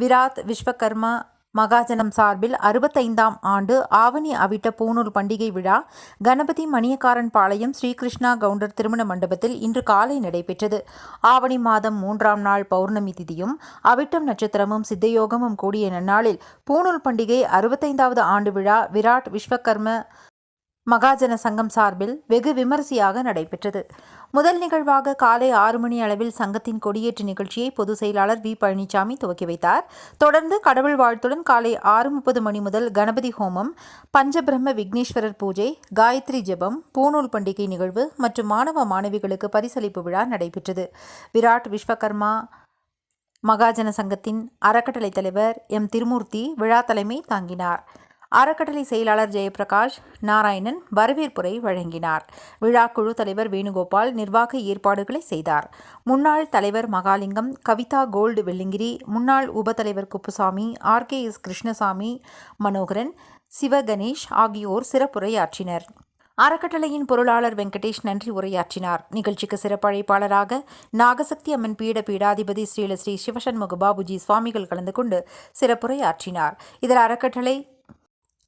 விராத் விஸ்வகர்மா மகாஜனம் சார்பில் அறுபத்தைந்தாம் ஆண்டு ஆவணி அவிட்ட பூணூல் பண்டிகை விழா கணபதி மணியக்காரன் பாளையம் ஸ்ரீகிருஷ்ணா கவுண்டர் திருமண மண்டபத்தில் இன்று காலை நடைபெற்றது. ஆவணி மாதம் மூன்றாம் நாள் பௌர்ணமி திதியும் அவிட்டம் நட்சத்திரமும் சித்தயோகமும் கூடிய நன்னாளில் பூணூல் பண்டிகை அறுபத்தைந்தாவது ஆண்டு விழா விராட் விஸ்வகர்ம மகாஜன சங்கம் சார்பில் வெகு விமரிசையாக நடைபெற்றது. முதல் நிகழ்வாக காலை ஆறு மணி அளவில் சங்கத்தின் கொடியேற்று நிகழ்ச்சியை பொதுச் செயலாளர் வி பழனிசாமி துவக்கி வைத்தார். தொடர்ந்து கடவுள் வாழ்த்துடன் காலை ஆறு முப்பது மணி முதல் கணபதி ஹோமம் பஞ்சபிரம்ம விக்னேஸ்வரர் பூஜை காயத்ரி ஜெபம் பூநூல் பண்டிகை நிகழ்வு மற்றும் மாணவ மாணவிகளுக்கு பரிசளிப்பு விழா நடைபெற்றது. விராட் விஸ்வகர்மா மகாஜன சங்கத்தின் அறக்கட்டளை தலைவர் எம். திருமூர்த்தி விழா தலைமை தாங்கினார். அறக்கட்டளை செயலாளர் ஜெயபிரகாஷ் நாராயணன் வரவேற்புரை வழங்கினார். விழா குழு தலைவர் வேணுகோபால் நிர்வாக ஏற்பாடுகளை செய்தார். முன்னாள் தலைவர் மகாலிங்கம் கவிதா கோல்டு வெள்ளிங்கிரி முன்னாள் உபத்தலைவர் Kuppusamy R. K. S. Krishnasamy Manoharan Sivaganesh ஆகியோர் சிறப்புரையாற்றினர். அறக்கட்டளையின் பொருளாளர் வெங்கடேஷ் நன்றி உரையாற்றினார். நிகழ்ச்சிக்கு சிறப்பழைப்பாளராக நாகசக்தி அம்மன் பீட பீடாதிபதி ஸ்ரீல ஸ்ரீ சிவசண்முக பாபுஜி சுவாமிகள் கலந்து கொண்டு சிறப்புரையாற்றினார். இதில் அறக்கட்டளை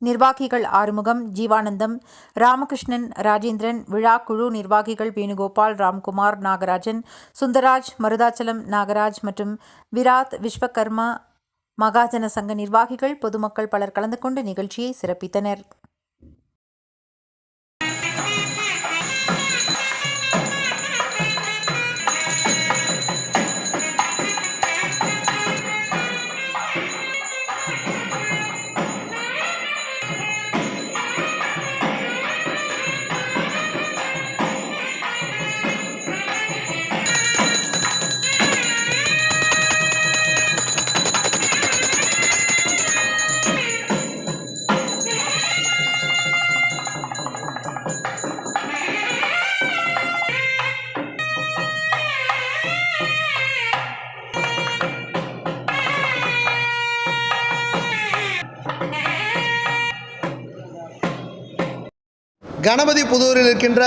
நிர்வாகிகள் ஆறுமுகம் ஜீவானந்தம் ராமகிருஷ்ணன் ராஜேந்திரன் விழா குழு நிர்வாகிகள் வேணுகோபால் ராம்குமார் நாகராஜன் சுந்தராஜ் மருதாச்சலம் நாகராஜ் மற்றும் விராத் விஸ்வகர்மா மகாஜன சங்க நிர்வாகிகள் பொதுமக்கள் பலர் கலந்து கொண்டு நிகழ்ச்சியை சிறப்பித்தனர். கணபதி புதூரில் இருக்கின்ற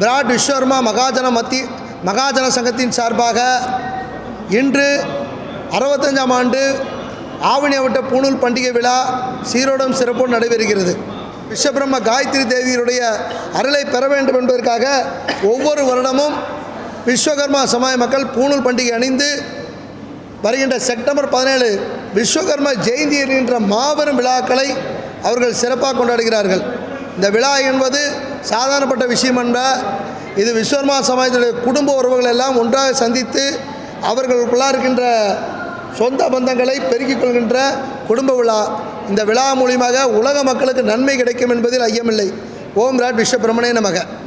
விராட் விஸ்வர்மா மகாஜன மத்தி மகாஜன சங்கத்தின் சார்பாக இன்று அறுபத்தஞ்சாம் ஆண்டு ஆவணி அவிட்ட பூணூல் பண்டிகை விழா சீரோடும் சிறப்போடு நடைபெறுகிறது. விஸ்வபிரம்ம காயத்ரி தேவியருடைய அருளை பெற வேண்டும் என்பதற்காக ஒவ்வொரு வருடமும் விஸ்வகர்மா சமாய மக்கள் பூணூல் பண்டிகை அணிந்து வருகின்ற செப்டம்பர் பதினேழு விஸ்வகர்மா ஜெயந்தி என்கின்ற மாபெரும் விழாக்களை அவர்கள் சிறப்பாக கொண்டாடுகிறார்கள். இந்த விழா என்பது சாதாரணப்பட்ட விஷயம் என்ற இது விஸ்வர்மா சமாஜத்துடைய குடும்ப உறவுகள் எல்லாம் ஒன்றாக சந்தித்து அவர்களுக்குள்ளாக இருக்கின்ற சொந்த பந்தங்களை பெருக்கிக் கொள்கின்ற குடும்ப விழா. இந்த விழா மூலியமாக உலக மக்களுக்கு நன்மை கிடைக்கும் என்பதில் ஐயமில்லை. ஓம் ராட் விஸ்வபிரமணே நமக.